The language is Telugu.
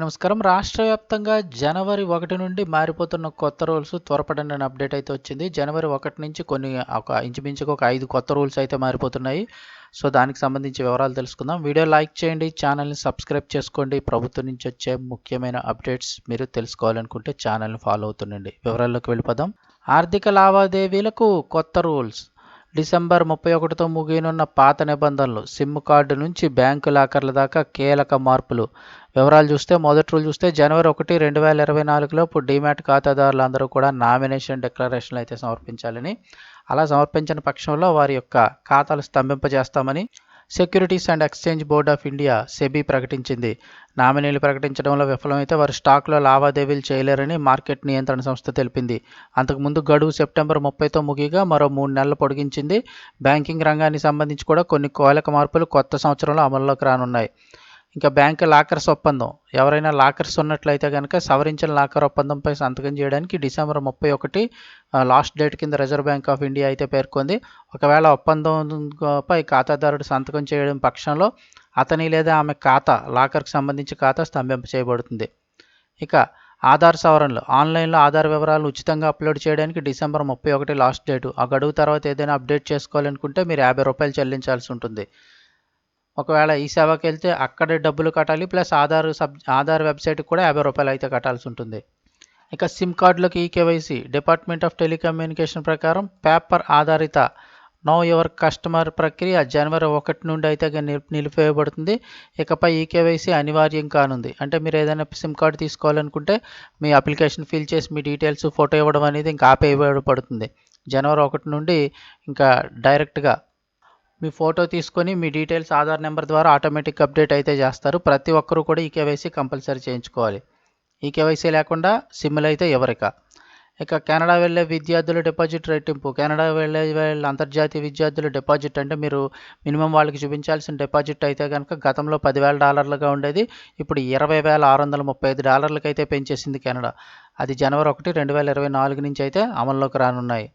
నమస్కారం. రాష్ట్ర వ్యాప్తంగా జనవరి ఒకటి నుండి మారిపోతున్న కొత్త రూల్స్ త్వరపడని అప్డేట్ అయితే వచ్చింది. జనవరి ఒకటి నుంచి కొన్ని ఒక ఇంచుమించుకు ఒక ఐదు కొత్త రూల్స్ అయితే మారిపోతున్నాయి. సో దానికి సంబంధించి వివరాలు తెలుసుకుందాం. వీడియో లైక్ చేయండి ఛానల్ని సబ్స్క్రైబ్ చేసుకోండి. ప్రభుత్వం నుంచి వచ్చే ముఖ్యమైన అప్డేట్స్ మీరు తెలుసుకోవాలనుకుంటే ఛానల్ని ఫాలో అవుతుండండి. వివరాల్లోకి వెళ్ళిపోదాం. ఆర్థిక లావాదేవీలకు కొత్త రూల్స్. డిసెంబర్ ముప్పై ఒకటితో ముగియనున్న పాత నిబంధనలు సిమ్ కార్డు నుంచి బ్యాంకు లాకర్ల దాకా కీలక మార్పులు. వివరాలు చూస్తే మొదటి రోజు చూస్తే జనవరి ఒకటి రెండు వేల ఇరవై నాలుగులోపు డిమాట్ ఖాతాదారులందరూ కూడా నామినేషన్ డిక్లరేషన్లు అయితే సమర్పించాలని. అలా సమర్పించిన పక్షంలో వారి యొక్క ఖాతాలు స్తంభింపజేస్తామని securities and exchange board of India SEBI ప్రకటించింది. నామినీలు ప్రకటించడంలో విఫలమైతే వారు స్టాక్లో లావాదేవీలు చేయలేరని మార్కెట్ నియంత్రణ సంస్థ తెలిపింది. అంతకుముందు గడువు సెప్టెంబర్ ముప్పైతో ముగిగా మరో మూడు నెలలు పొడిగించింది. బ్యాంకింగ్ రంగానికి సంబంధించి కూడా కొన్ని కీలక మార్పులు కొత్త సంవత్సరంలో అమల్లోకి రానున్నాయి. ఇంకా బ్యాంక్ లాకర్స్ ఒప్పందం. ఎవరైనా లాకర్స్ ఉన్నట్లయితే కనుక సవరించిన లాకర్ ఒప్పందంపై సంతకం చేయడానికి డిసెంబర్ ముప్పై ఒకటి లాస్ట్ డేట్ కింద రిజర్వ్ బ్యాంక్ ఆఫ్ ఇండియా అయితే పేర్కొంది. ఒకవేళ ఒప్పందంపై ఖాతాదారుడు సంతకం చేయడం పక్షంలో అతని లేదా ఆమె ఖాతా లాకర్కి సంబంధించి ఖాతా స్తంభింప చేయబడుతుంది. ఇక ఆధార్ సవరణలు. ఆన్లైన్లో ఆధార్ వివరాలను ఉచితంగా అప్లోడ్ చేయడానికి డిసెంబర్ ముప్పై ఒకటి లాస్ట్ డేటు. ఆ గడువు తర్వాత ఏదైనా అప్డేట్ చేసుకోవాలనుకుంటే మీరు యాభై రూపాయలు చెల్లించాల్సి ఉంటుంది. ఒకవేళ ఈ సేవకి వెళ్తే అక్కడే డబ్బులు కట్టాలి ప్లస్ ఆధార్ సబ్ ఆధార్ వెబ్సైట్కి కూడా యాభై రూపాయలు అయితే కట్టాల్సి ఉంటుంది. ఇక సిమ్ కార్డులకు ఈ కేవైసీ డిపార్ట్మెంట్ ఆఫ్ టెలికమ్యూనికేషన్ ప్రకారం పేపర్ ఆధారిత నో యువర్ కస్టమర్ ప్రక్రియ జనవరి ఒకటి నుండి అయితే నిలిపివేయబడుతుంది. ఇకపై ఈ కేవైసీ అనివార్యం కానుంది. అంటే మీరు ఏదైనా సిమ్ కార్డు తీసుకోవాలనుకుంటే మీ అప్లికేషన్ ఫిల్ చేసి మీ డీటెయిల్స్ ఫోటో ఇవ్వడం అనేది ఇంకా ఆపేయబడుతుంది. జనవరి ఒకటి నుండి ఇంకా డైరెక్ట్గా మీ ఫోటో తీసుకొని మీ డీటెయిల్స్ ఆధార్ నెంబర్ ద్వారా ఆటోమేటిక్ అప్డేట్ అయితే చేస్తారు. ప్రతి ఒక్కరూ కూడా ఈ కేవైసీ కంపల్సరీ చేయించుకోవాలి. ఈ కేవైసీ లేకుండా సిమ్లు అయితే ఎవరిక. ఇక కెనడా వెళ్ళే విద్యార్థుల డిపాజిట్ రెట్టింపు. కెనడా వెళ్ళే వెళ్ళే అంతర్జాతీయ విద్యార్థుల డిపాజిట్ అంటే మీరు మినిమం వాళ్ళకి చూపించాల్సిన డిపాజిట్ అయితే కనుక గతంలో పదివేల డాలర్లుగా ఉండేది. ఇప్పుడు ఇరవై వేల ఆరు వందల ముప్పై ఐదు డాలర్లకైతే పెంచేసింది కెనడా. అది జనవరి ఒకటి రెండు వేల ఇరవై నాలుగు నుంచి అయితే అమల్లోకి రానున్నాయి.